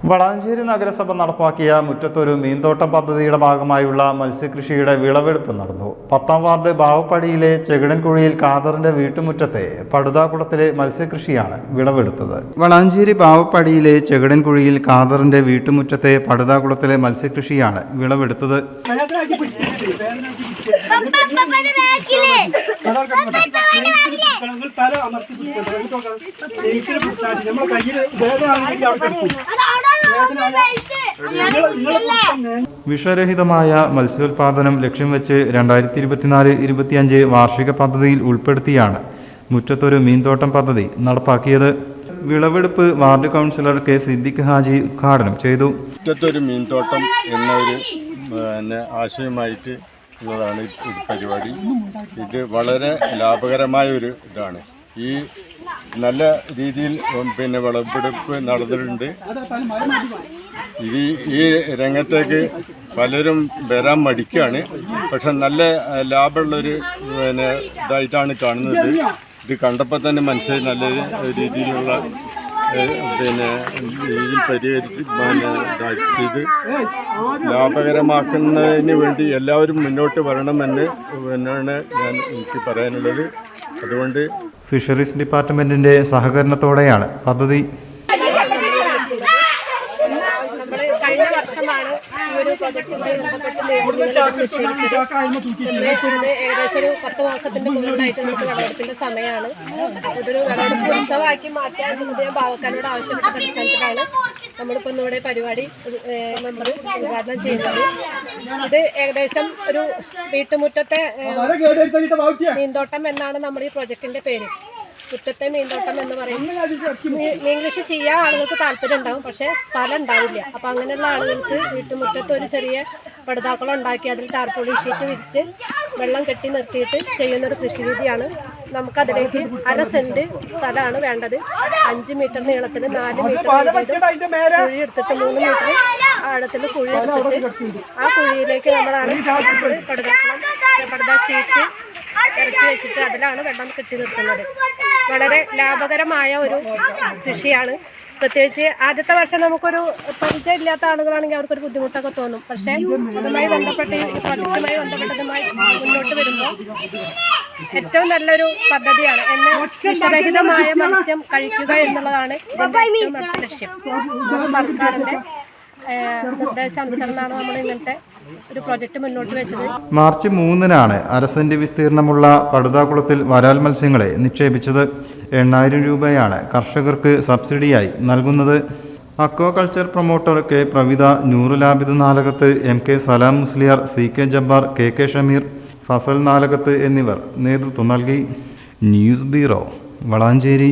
വളാഞ്ചേരി നഗരസഭ നടപ്പാക്കിയ മുറ്റത്തൊരു മീൻതോട്ടം പദ്ധതിയുടെ ഭാഗമായുള്ള മത്സ്യകൃഷിയുടെ വിളവെടുപ്പ് നടന്നു പത്താം വാർഡ് ബാവപ്പടിയിലെ ചെകിടൻകുഴിയിൽ കാദറിന്റെ വീട്ടുമുറ്റത്തെ പടുതാകുളത്തിലെ മത്സ്യകൃഷിയാണ് വിളവെടുത്തത് വളാഞ്ചേരി ബാവപ്പടിയിലെ ചെകിടൻകുഴിയിൽ കാദറിന്റെ വീട്ടുമുറ്റത്തെ പടുതാകുളത്തിലെ മത്സ്യകൃഷിയാണ് വിളവെടുത്തത് തല അമർത്തി. എന്നിട്ട് നോക്കണം. വിഷരഹിതമായ മത്സ്യോൽപാദനം ലക്ഷ്യം വെച്ച് രണ്ടായിരത്തി ഇരുപത്തിനാല് ഇരുപത്തിയഞ്ച് വാർഷിക പദ്ധതിയിൽ ഉൾപ്പെടുത്തിയാണ് മുറ്റത്തൊരു മീൻതോട്ടം പദ്ധതി നടപ്പാക്കിയത്. വിളവെടുപ്പ് ward councillor K Siddique Haji ഉദ്ഘാടനം ചെയ്തു. മുറ്റത്തൊരു മീൻതോട്ടം എന്ന ഒരു പിന്നെ ആശയമായിട്ട് ഉള്ളതാണ് പരിപാടി. ഇത് വളരെ ലാഭകരമായ ഒരു ഇതാണ്. ഈ നല്ല രീതിയിൽ പിന്നെ വിളവെടുപ്പ് നടന്നിട്ടുണ്ട്. ഈ ഈ രംഗത്തേക്ക് പലരും വരാൻ മടിക്കുകയാണ് പക്ഷെ നല്ല ലാഭമുള്ളൊരു പിന്നെ ഇതായിട്ടാണ് കാണുന്നത്. ഇത് കണ്ടപ്പോൾ തന്നെ മനസ്സിലായി നല്ല രീതിയിലുള്ള പിന്നെ രീതിയിൽ പരിഹരിച്ച് പിന്നെ ചെയ്ത് ലാഭകരമാക്കുന്നതിന് വേണ്ടി എല്ലാവരും മുന്നോട്ട് വരണമെന്ന് എന്നാണ് ഞാൻ എനിക്ക് പറയാനുള്ളത്. അതുകൊണ്ട് ഫിഷറീസ് ഡിപ്പാർട്ട്മെന്റിന്റെ സഹകരണത്തോടെയാണ് പദ്ധതി നമ്മൾ കഴിഞ്ഞ വർഷമാണ് ഈ ഒരു പ്രൊജക്ടിന്റെ ഏകദേശം ഒരു പത്ത് മാസത്തിന്റെ മുകളിലായിട്ട് നമുക്ക് വിളവെടുപ്പിന്റെ സമയമാണ്. ഇതൊരു വിളവെടുപ്പ് ഉത്സവമാക്കി മാറ്റാൻ വേണ്ടി ഞാൻ ബാവക്കാനോട് ആവശ്യപ്പെട്ട അടിസ്ഥാനത്തിലാണ് നമ്മളിപ്പോൾ ഇന്നിവിടെ പരിപാടി മെമ്പർ ഉദ്ഘാടനം ചെയ്യുന്നത്. ഇത് ഏകദേശം ഒരു വീട്ടുമുറ്റത്തെ. മീൻതോട്ടം എന്നാണ് നമ്മുടെ ഈ പ്രൊജക്ടിന്റെ പേര്. മുറ്റത്തെ മീൻതോട്ടം എന്ന് പറയുന്നത് മീൻ കൃഷി ചെയ്യാൻ ആളുകൾക്ക് താല്പര്യം ഉണ്ടാവും പക്ഷേ സ്ഥലം ഉണ്ടാവില്ല. അപ്പം അങ്ങനെയുള്ള ആളുകൾക്ക് വീട്ടുമുറ്റത്ത് ഒരു ചെറിയ പടുതാക്കുളം ഉണ്ടാക്കി അതിൽ ടാർപോളി ഷീറ്റ് വിരിച്ച് വെള്ളം കെട്ടി നിർത്തിയിട്ട് ചെയ്യുന്നൊരു കൃഷി രീതിയാണ് നമുക്കതിലേക്ക് അര സെന്റ് സ്ഥലമാണ് വേണ്ടത്. അഞ്ച് മീറ്റർ നീളത്തിന് നാല് മീറ്റർ കുഴി എടുത്തിട്ട് മൂന്ന് മീറ്റർ ആഴത്തിൽ കുഴി എടുത്തിട്ട് ആ കുഴിയിലേക്ക് നമ്മളാണ് പടുതാക്കുളം പടുതാ ഷീറ്റ് ഇറക്കി വെച്ചിട്ട് അതിലാണ് വെള്ളം കെട്ടി നിർത്തുന്നത്. വളരെ ലാഭകരമായ ഒരു കൃഷിയാണ്. പ്രത്യേകിച്ച് ആദ്യത്തെ വർഷം നമുക്കൊരു പരിചയം ഇല്ലാത്ത ആളുകളാണെങ്കിൽ അവർക്കൊരു ബുദ്ധിമുട്ടൊക്കെ തോന്നും. പക്ഷേ ഇതുമായി ബന്ധപ്പെട്ട് ഈ പ്രൊജക്റ്റുമായി ബന്ധപ്പെട്ടതുമായി മുന്നോട്ട് വരുമ്പോൾ ഏറ്റവും നല്ലൊരു പദ്ധതിയാണ് എന്ന് വിഷരഹിതമായ മത്സ്യം കഴിക്കുക എന്നുള്ളതാണ് ലക്ഷ്യം. സർക്കാരിന്റെ നിർദ്ദേശാനുസരണമാണ് നമ്മൾ ഇങ്ങനത്തെ ഒരു പ്രോജക്റ്റ് മുന്നോട്ട് വെച്ചത്. മാർച്ച് മൂന്നിനാണ് അരസെന്റ് വിസ്തീർണമുള്ള പടുതാക്കുളത്തിൽ വരാൽ മത്സ്യങ്ങളെ നിക്ഷേപിച്ചത്. എണ്ണായിരം രൂപയാണ് കർഷകർക്ക് സബ്സിഡിയായി നൽകുന്നത്. Aquaculture promoter K Pravitha Noorulabid Nalakath M K Salam Musliyar C K Jabbar K K Shameer Fasal Nalakath എന്നിവർ നേതൃത്വം നൽകി. News bureau Valanchery.